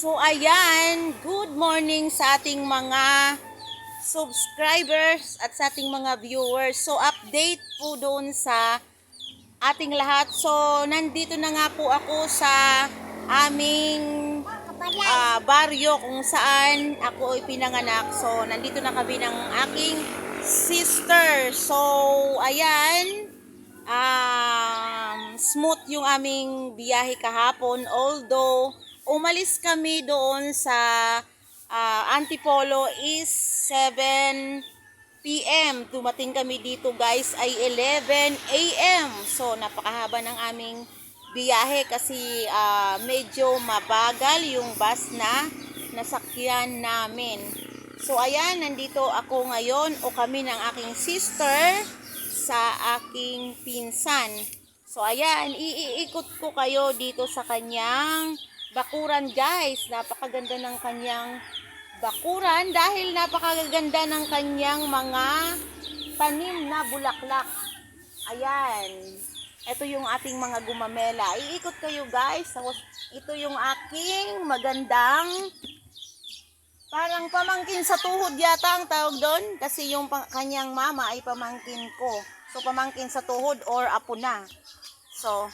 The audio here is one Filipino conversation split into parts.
So ayan, good morning sa ating mga subscribers at sa ating mga viewers. So update po doon sa ating lahat. So nandito na nga po ako sa aming ah, baryo kung saan ako ay pinanganak. So nandito na kami ng aking sister. So ayan, um, smooth yung aming biyahe kahapon. Although, umalis kami doon sa ah, Antipolo is 7 p.m. Dumating kami dito guys ay 11 a.m. So, napakahaba ng aming biyahe kasi ah, medyo mabagal yung bus na nasakyan namin. So, ayan, nandito ako ngayon o kami ng aking sister sa aking pinsan. So, ayan, iikot ko kayo dito sa kanyang bakuran, guys. Napakaganda ng kanyang bakuran dahil napakaganda ng kanyang mga tanim na bulaklak. Ayan. Ito yung ating mga gumamela. Iikot kayo, guys. Ito yung aking magandang Parang pamangkin sa tuhod yata ang tawag doon. Kasi yung kanyang mama ay pamangkin ko. So, pamangkin sa tuhod or apo na. So,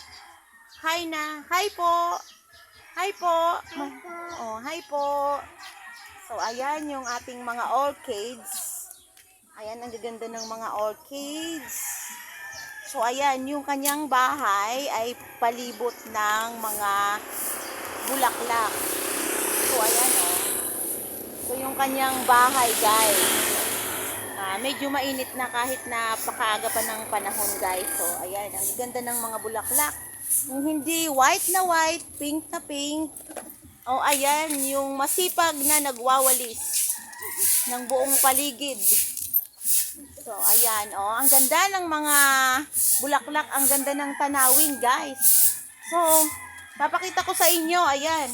hi na. Hi po. Hi po. Oh, hi po. So, ayan yung ating mga orchids. Ayan, ang gaganda ng mga orchids. So, ayan, yung kanyang bahay ay palibot ng mga bulaklak. So, ayan, oh. So yung kanyang bahay guys. Ah, medyo mainit na kahit na pakaaga pa ng panahon guys. So ayan, ang ganda ng mga bulaklak. Yung hindi white na white, pink na pink. Oh ayan, yung masipag na nagwawalis ng buong paligid. So ayan, oh, ang ganda ng mga bulaklak, ang ganda ng tanawin guys. So, papakita ko sa inyo, ayan.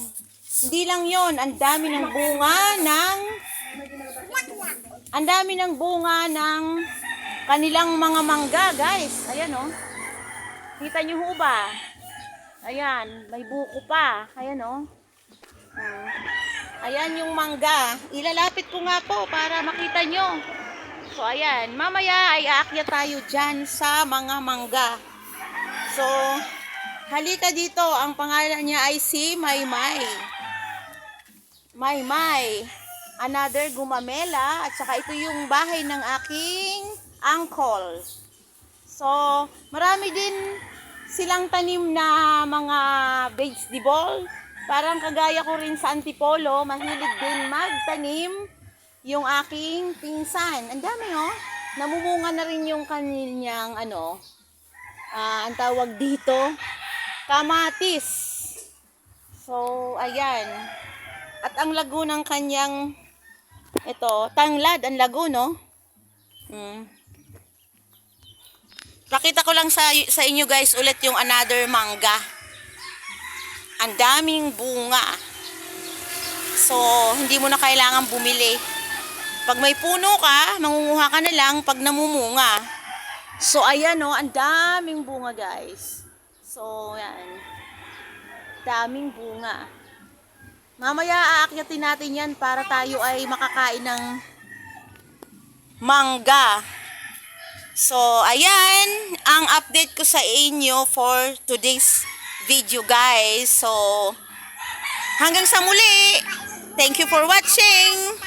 Hindi lang yon, ang dami ng bunga ng ang dami ng bunga ng kanilang mga mangga, guys. Ayan oh. Kita niyo ho ba? Ayan, may buko pa. Ayan oh. Hmm. Ayan yung mangga. Ilalapit ko nga po para makita nyo. So ayan, mamaya ay aakyat tayo dyan sa mga mangga. So, halika dito. Ang pangalan niya ay si Maymay. Maymay. Another gumamela. At saka ito yung bahay ng aking uncle. So, marami din silang tanim na mga vegetable. Parang kagaya ko rin sa Antipolo, mahilig din magtanim yung aking pinsan. Ang dami oh. Namumunga na rin yung kanyang ano, ah, ang tawag dito, kamatis. So, ayan. At ang lago ng kanyang, ito, tanglad, ang lago, no? Mm. Pakita ko lang sa, sa inyo guys ulit yung another mangga. Ang daming bunga. So, hindi mo na kailangan bumili. Pag may puno ka, mangunguha ka na lang pag namumunga. So, ayan o, ang daming bunga guys. So, yan. Daming bunga. Mamaya aakyatin natin yan para tayo ay makakain ng mangga. So, ayan ang update ko sa inyo for today's video guys. So, hanggang sa muli. Thank you for watching.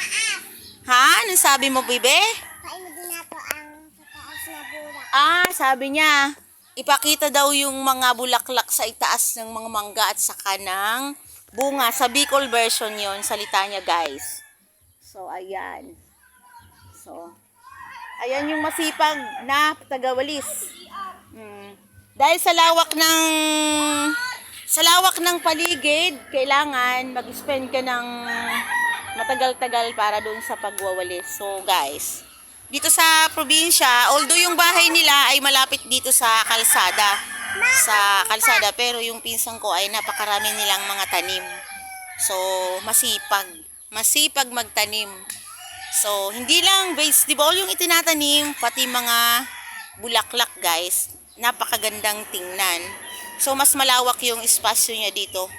Ha? Anong sabi mo, Bibe? Kain mo din nato ang sa taas na burak. Ah, sabi niya, ipakita daw yung mga bulaklak sa itaas ng mga mangga at saka ng bunga. Sa Bicol version yon salita niya guys. So, ayan. So, ayan yung masipag na tagawalis. Dahil sa lawak ng sa lawak ng paligid, kailangan mag-spend ka ng matagal-tagal para doon sa pagwawalis. So, guys, dito sa probinsya, although yung bahay nila ay malapit dito sa kalsada, sa kalsada, pero yung pinsan ko ay napakarami nilang mga tanim. So, masipag. Masipag magtanim. So, hindi lang vegetable yung itinatanim, pati mga bulaklak, guys. Napakagandang tingnan. So, mas malawak yung espasyo niya dito.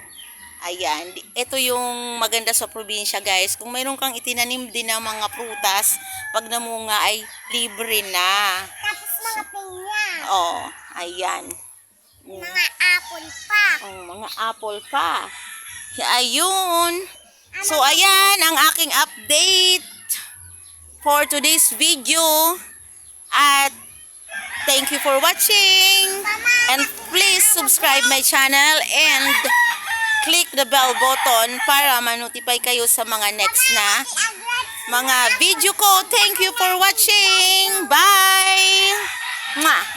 Ayan, ito yung maganda sa probinsya guys. Kung mayroon kang itinanim din ng mga prutas, pag namunga ay libre na. Tapos mga pinya. Oh, ayan. Mm. Mga apple pa. Ang mga apple pa. Ayun. So, ayan ang aking update for today's video. At thank you for watching. And please subscribe my channel and click the bell button para ma-notify kayo sa mga next na mga video ko. Thank you for watching. Bye! Mwah!